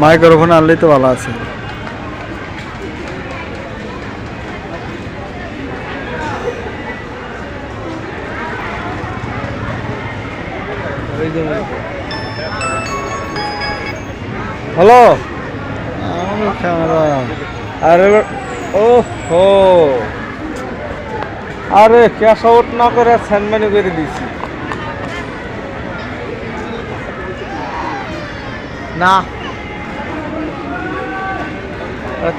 Microphone আনলেই তো ভালো আছে। হ্যালো। ক্যামেরা। আরে ও হো। আরে ক্যাশ আউট না করে স্যান্ডম্যানি করে দিছি না।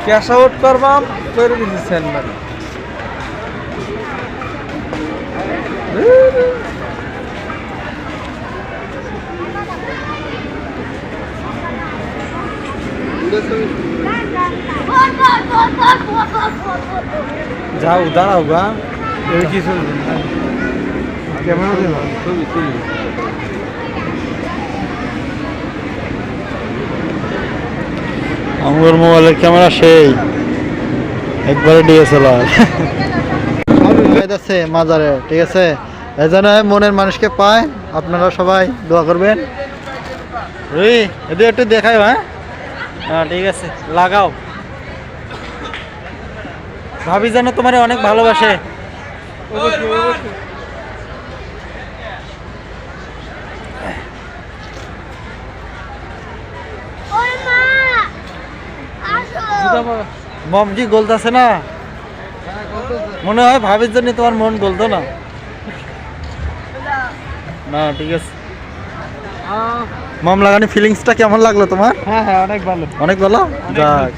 ক্যাশ আউট করবাম করে দিছি স্যান্ডম্যানি যাও, দাঁড়াও আমার মোবাইলের ক্যামেরা সেই। একবারে ডিএসএলআর। আছে মাজারে ঠিক আছে? এই জন্য মনের মানুষকে পায় আপনারা সবাই দোয়া করবেন। রুই এদের একটু দেখাই হ্যাঁ? হ্যাঁ ঠিক আছে। লাগাও। ভাবি যেন তোমার অনেক ভালোবাসে। মম কি গলতাছে না? মনে হয় ভাবির জন্য তোমার মন গলতো না। না ঠিক আছে। মম লাগানি ফিলিংসটা কেমন লাগল তোমার? হ্যাঁ হ্যাঁ অনেক ভালো। অনেক ভালো? যাক।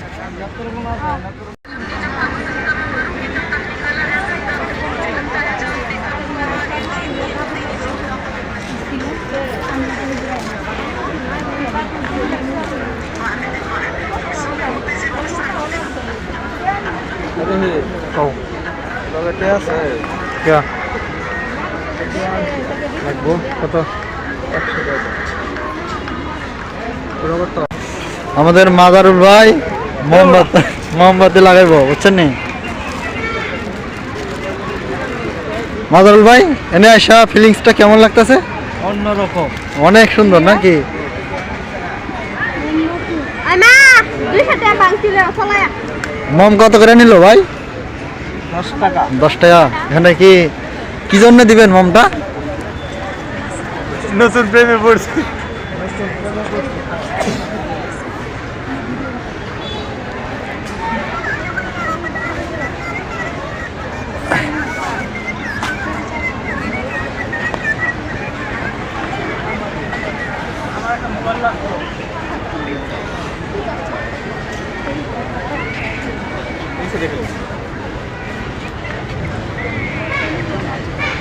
क्या লাগবো কত? আমাদের মাজারুল ভাই মোমবাতি মোমবাতি লাগাইবো বুঝছেন নি? মাজারুল ভাই এনে আসা ফিলিংসটা কেমন লাগতেছে? অন্যরকম। অনেক সুন্দর নাকি? মম কত করে নিল ভাই? দশ টাকা। এখানে কি কি জন্য দিবেন মমটা নতুন প্রেমে পড়ছি।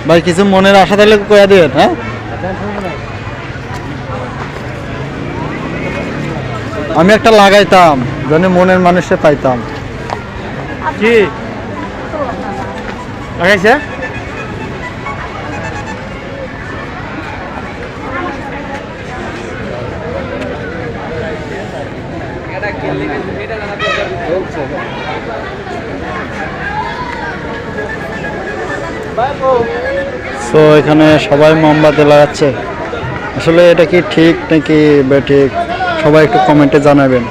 ভাই কিছু মনের আশা থাকলে কয়া দিবেন হ্যাঁ? আমি একটা লাগাইতাম যেন মনের মানুষে পাইতাম। কি? লাগাইছে? সো এখানে সবাই মোমবাতি লাগাচ্ছে। আসলে এটা কি ঠিক নাকি বেঠিক সবাই একটু কমেন্টে জানাবেন।